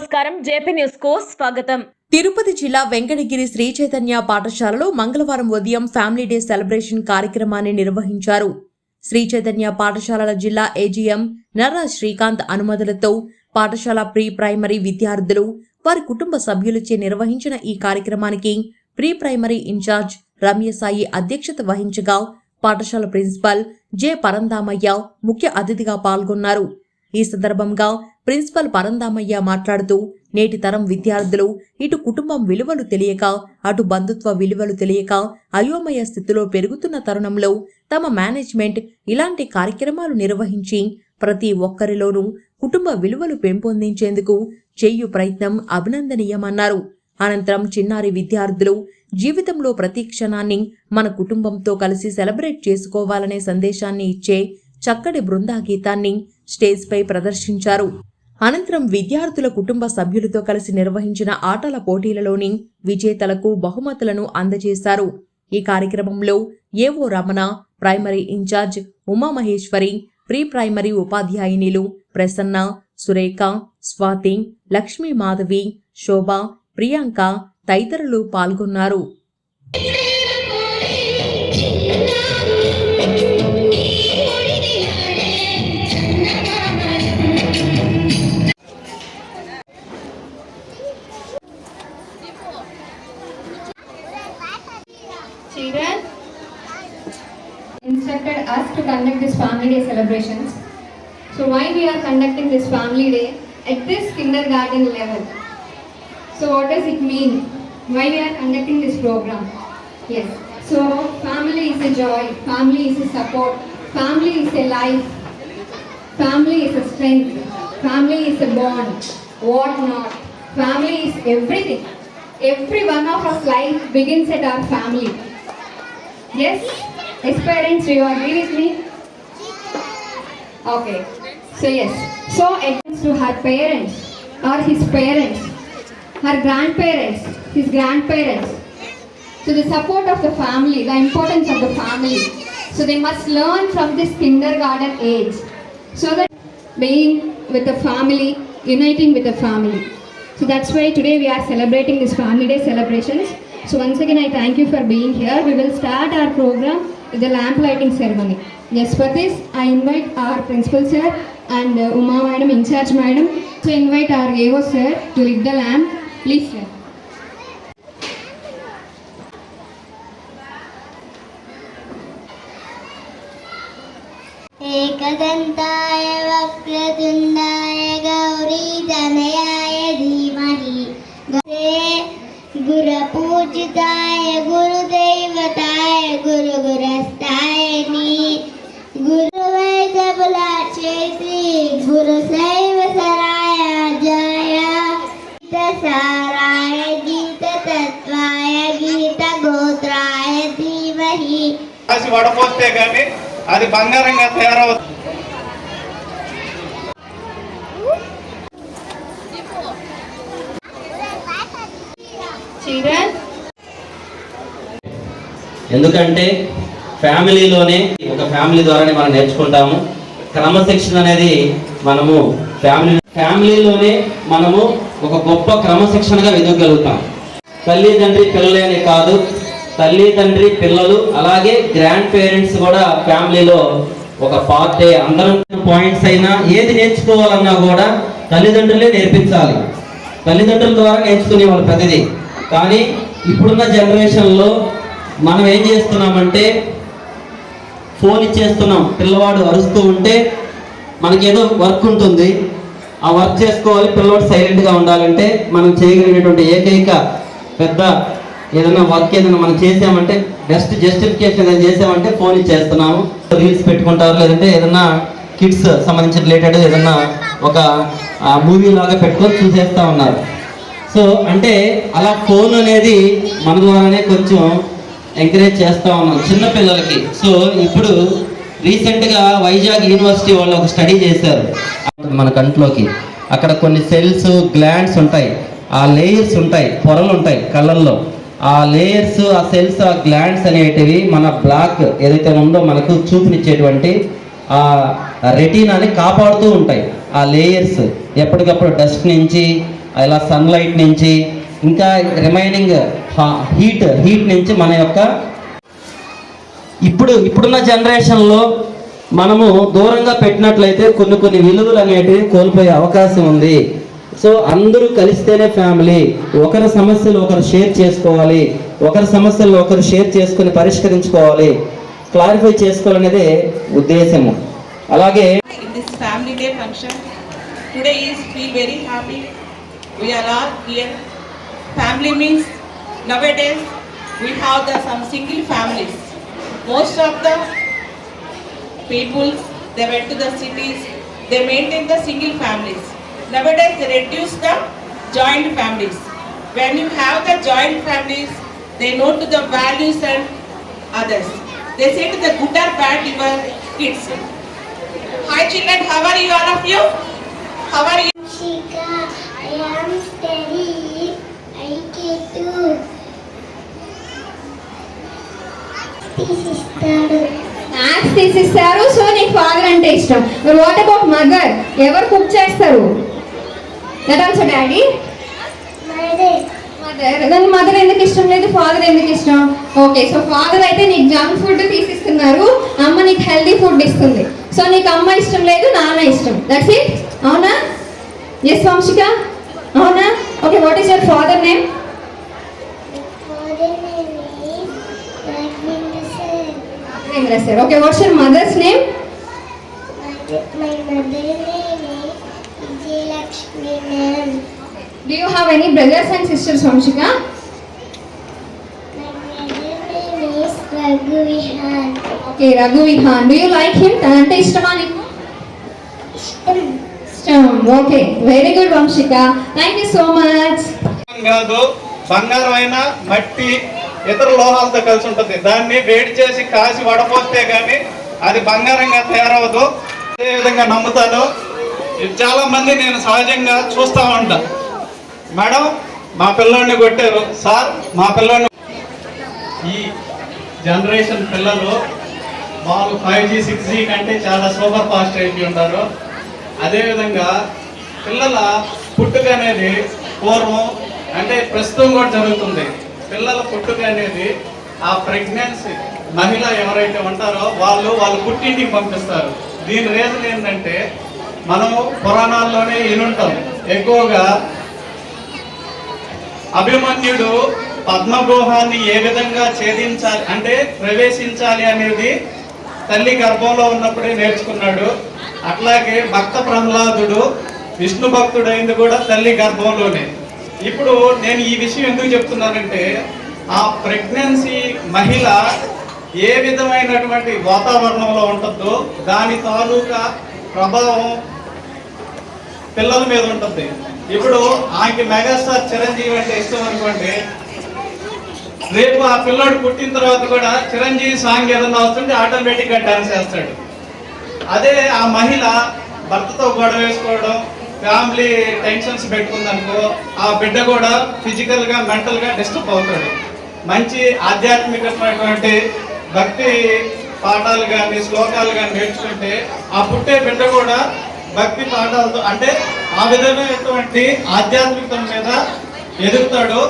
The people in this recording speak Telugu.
నమస్కారం. జేపీ న్యూస్కు స్వాగతం. తిరుపతి జిల్లా వెంకటగిరి శ్రీ చైతన్య పాఠశాలలో మంగళవారం ఉదయం ఫ్యామిలీ డే సెలబ్రేషన్ కార్యక్రమాన్ని నిర్వహించారు. శ్రీ చైతన్య పాఠశాలల జిల్లా ఏజీఎం నర్రా శ్రీకాంత్ అనుమతులతో పాఠశాల ప్రీ ప్రైమరీ విద్యార్థులు వారి కుటుంబ సభ్యులచే నిర్వహించిన ఈ కార్యక్రమానికి ప్రీ ప్రైమరీ ఇన్ఛార్జ్ రమ్యసాయి అధ్యక్షత వహించగా పాఠశాల ప్రిన్సిపల్ జె పరందామయ్య ముఖ్య అతిథిగా పాల్గొన్నారు. ఈ సందర్భంగా ప్రిన్సిపల్ పరందామయ్య మాట్లాడుతూ నేటి తరం విద్యార్థులు ఇటు కుటుంబం విలువలు తెలియక అటు బంధుత్వ విలువలు తెలియక అయోమయ స్థితిలో పెరుగుతున్న తరుణంలో తమ మేనేజ్మెంట్ ఇలాంటి కార్యక్రమాలు నిర్వహించి ప్రతి ఒక్కరిలోనూ కుటుంబ విలువలు పెంపొందించేందుకు చేయు ప్రయత్నం అభినందనీయమన్నారు. అనంతరం చిన్నారి విద్యార్థులు జీవితంలో ప్రతి క్షణాన్ని మన కుటుంబంతో కలిసి సెలబ్రేట్ చేసుకోవాలనే సందేశాన్ని ఇచ్చే చక్కటి బృందా గీతాన్ని స్టేజ్పై ప్రదర్శించారు. అనంతరం విద్యార్థుల కుటుంబ సభ్యులతో కలిసి నిర్వహించిన ఆటల పోటీలలోని విజేతలకు బహుమతులను అందజేశారు. ఈ కార్యక్రమంలో AO Ramana primary incharge Umamaheswari pre primary ఉపాధ్యాయునిలు Prasanna Surekha Swathi Lakshmi Madhavi Shobha Priyanka తదితరులు పాల్గొన్నారు. Children instructed us to conduct this family day celebrations. So why we are conducting this family day at this kindergarten level? So what does it mean? Why we are conducting this program? Yes. So family is a joy, family is a support, family is a life, family is a strength, family is a bond, what not. Family is everything. Every one of our life begins at our family. Yes? As parents, do you agree with me? Okay. So yes. So is to her parents or his parents, her grandparents, his grandparents. So the support of the family, the importance of the family. So they must learn from this kindergarten age. So that being with the family, uniting with the family. So that's why today we are celebrating this family day celebrations. So once again I thank you for being here. We will start our program with the lamp lighting ceremony. Yes, for this I invite our principal sir and uh, Uma madam, in charge madam to invite our AO sir to lit the lamp. Please sir. एकदन्ताय वक्रतुण्डाय गौरीतनयाय धीमहि गणे गुरुपूजिताय गुरुदैवताय गुरुगुरस्ताय नी गुरुवैदबुलाचेति गुरुसैव सराय जय गीतसाराय गीततत्त्वाय गीतगोत्राय धीमहि రాసి వడపోస్తే కానీ అది బంగారంగా తయారవుతుంది Children, ఎందుకంటే ఫ్యామిలీలోనే ఒక ఫ్యామిలీ ద్వారానే మనం నేర్చుకుంటాము. క్రమశిక్షణ అనేది మనము ఫ్యామిలీ ఫ్యామిలీలోనే మనము ఒక గొప్ప క్రమశిక్షణగా ఎదగలుగుతాం. తల్లి తండ్రి పిల్లలేని కాదు తల్లి తండ్రి పిల్లలు అలాగే గ్రాండ్ పేరెంట్స్ కూడా ఫ్యామిలీలో ఒక పార్టే అందరం పాయింట్స్ అయినా ఏది నేర్చుకోవాలన్నా కూడా తల్లిదండ్రులే నేర్పించాలి. తల్లిదండ్రుల ద్వారా నేర్చుకునేవాళ్ళు ప్రతిదీ. కానీ ఇప్పుడున్న జనరేషన్లో మనం ఏం చేస్తున్నామంటే ఫోన్ ఇచ్చేస్తున్నాం. పిల్లవాడు అరుస్తూ ఉంటే మనకేదో వర్క్ ఉంటుంది. ఆ వర్క్ చేసుకోవాలి పిల్లవాడు సైలెంట్గా ఉండాలంటే మనం చేయగలిగినటువంటి ఏకైక పెద్ద ఏదైనా వర్క్ ఏదైనా మనం చేసామంటే బెస్ట్ జస్టిఫికేషన్ ఏదైనా చేసామంటే ఫోన్ ఇచ్చేస్తున్నాము. రీల్స్ పెట్టుకుంటారు లేదంటే ఏదైనా కిడ్స్ సంబంధించిన రిలేటెడ్ ఏదైనా ఒక మూవీ లాగా పెట్టుకొని చూసేస్తూ ఉన్నారు. సో అంటే అలా ఫోన్ అనేది మన ద్వారానే కొంచెం ఎంకరేజ్ చేస్తూ ఉన్నాం చిన్న పిల్లలకి. సో ఇప్పుడు రీసెంట్గా వైజాగ్ యూనివర్సిటీ వాళ్ళు ఒక స్టడీ చేశారు. మన కంట్లోకి. అక్కడ కొన్ని సెల్స్ గ్లాండ్స్ ఉంటాయి. ఆ లేయర్స్ ఉంటాయి. పొరలు ఉంటాయి కళ్ళల్లో. ఆ లేయర్స్ ఆ సెల్స్ ఆ గ్లాండ్స్ అనేటివి మన బ్లాక్ ఏదైతే ఉందో మనకు చూపునిచ్చేటువంటి ఆ రెటీనాని కాపాడుతూ ఉంటాయి. ఆ లేయర్స్ ఎప్పటికప్పుడు డస్ట్ నుంచి ఇలా సన్లైట్ నుంచి ఇంకా రిమైనింగ్ హీట్ హీట్ నుంచి మన యొక్క ఇప్పుడు ఇప్పుడున్న జనరేషన్లో మనము దూరంగా పెట్టినట్లయితే కొన్ని కొన్ని విలువలు అనేటివి కోల్పోయే అవకాశం ఉంది. సో అందరూ కలిస్తేనే ఫ్యామిలీ ఒకరి సమస్యలు ఒకరు షేర్ చేసుకోవాలి. ఒకరి సమస్యలు ఒకరు షేర్ చేసుకొని పరిష్కరించుకోవాలి. క్లారిఫై చేసుకోవాలనేదే ఉద్దేశము. అలాగే in this family day function. Today is feel very happy. All here family means Nowadays we have the some single families. Most of the people they went to the cities. They maintain the single families. Nowadays they reduce the joint families. When you have the joint families, they know to the values and others. They say to the good or bad your kids. Hi children, how are you all of you? How are you? Shika, I am steady. తీసిస్తాడు తీసిస్తారు. సో నీకు ఫాదర్ అంటే ఇష్టం. మరి వాట్ అబౌట్ మదర్ ఎవరు కుక్ చేస్తారు? That also daddy mother mother ఎందుకు ఇష్టం లేదు? ఫాదర్ ఎందుకు ఇష్టం? ఓకే సో ఫాదర్ అయితే నీకు జంక్ ఫుడ్ తీసిస్తున్నారు. అమ్మ నీకు హెల్దీ ఫుడ్ ఇస్తుంది. సో నీకు అమ్మ ఇష్టం లేదు నాన్న ఇష్టం. దట్స్ ఇట్ అవునా? ఎస్ వంశిక అవునా? Okay what is your father name father name is Raghuvindra sir Ravindra sir okay what's your mother's name my mother name is Vijayalakshmi ma'am do you have any brothers and sisters Vamshika my mother name is Raghu Vihaan okay Raghu Vihaan do you like him తనంటే ఇష్టమా నీకు? ఇష్టం. ఇష్టం okay very good Vamshika thank you so much కాదు బంగారం అయినా మట్టి ఇతర లోహాలతో కలిసి ఉంటుంది. దాన్ని వేడి చేసి కాసి వడపోస్తే కానీ అది బంగారంగా తయారవదు. అదే విధంగా నమ్ముతాను. చాలా మంది నేను సహజంగా చూస్తా ఉంటా. మేడం మా పిల్లోడిని కొట్టారు. సార్ మా పిల్లోడిని ఈ జనరేషన్ పిల్లలు వాళ్ళు ఫైవ్ జీ సిక్స్ జీ కంటే చాలా సూపర్ ఫాస్ట్ అయిపోయి ఉంటారు. అదేవిధంగా పిల్లల పుట్టుక అనేది పూర్వం అంటే ప్రస్తుతం కూడా జరుగుతుంది. పిల్లల పుట్టుక అనేది ఆ ప్రెగ్నెన్సీ మహిళ ఎవరైతే ఉంటారో వాళ్ళు వాళ్ళు పుట్టింటికి పంపిస్తారు. దీని రీజన్ ఏంటంటే మనం పురాణాల్లోనే వినుంటాం. ఎక్కువగా అభిమన్యుడు పద్మగోహాన్ని ఏ విధంగా ఛేదించాలి అంటే ప్రవేశించాలి అనేది తల్లి గర్భంలో ఉన్నప్పుడే నేర్చుకున్నాడు. అట్లాగే భక్త ప్రహ్లాదుడు విష్ణు భక్తుడైంది కూడా తల్లి గర్భంలోనే. ఇప్పుడు నేను ఈ విషయం ఎందుకు చెప్తున్నానంటే ఆ ప్రెగ్నెన్సీ మహిళ ఏ విధమైనటువంటి వాతావరణంలో ఉంటుందో దాని తాలూకా ప్రభావం పిల్లల మీద ఉంటుంది. ఇప్పుడు ఆమెకి మెగాస్టార్ చిరంజీవి అంటే ఇష్టం అనుకోండి రేపు ఆ పిల్లోడు పుట్టిన తర్వాత కూడా చిరంజీవి సాంగ్ ఏదన్నా వస్తుంటే ఆటోమేటిక్గా డాన్స్ చేస్తాడు అదే ఆ మహిళ భర్తతో గొడవ వేసుకోవడం ఫ్యామిలీ టెన్షన్స్ పెట్టుకుందనుకో ఆ బిడ్డ కూడా ఫిజికల్గా మెంటల్గా డిస్టర్బ్ అవుతాడు. మంచి ఆధ్యాత్మికమైనటువంటి భక్తి పాఠాలు కానీ శ్లోకాలు కానీ నేర్చుకుంటే ఆ పుట్టే బిడ్డ కూడా భక్తి పాఠాలతో అంటే ఆ విధమైనటువంటి ఆధ్యాత్మికత మీద ఎదుగుతాడు.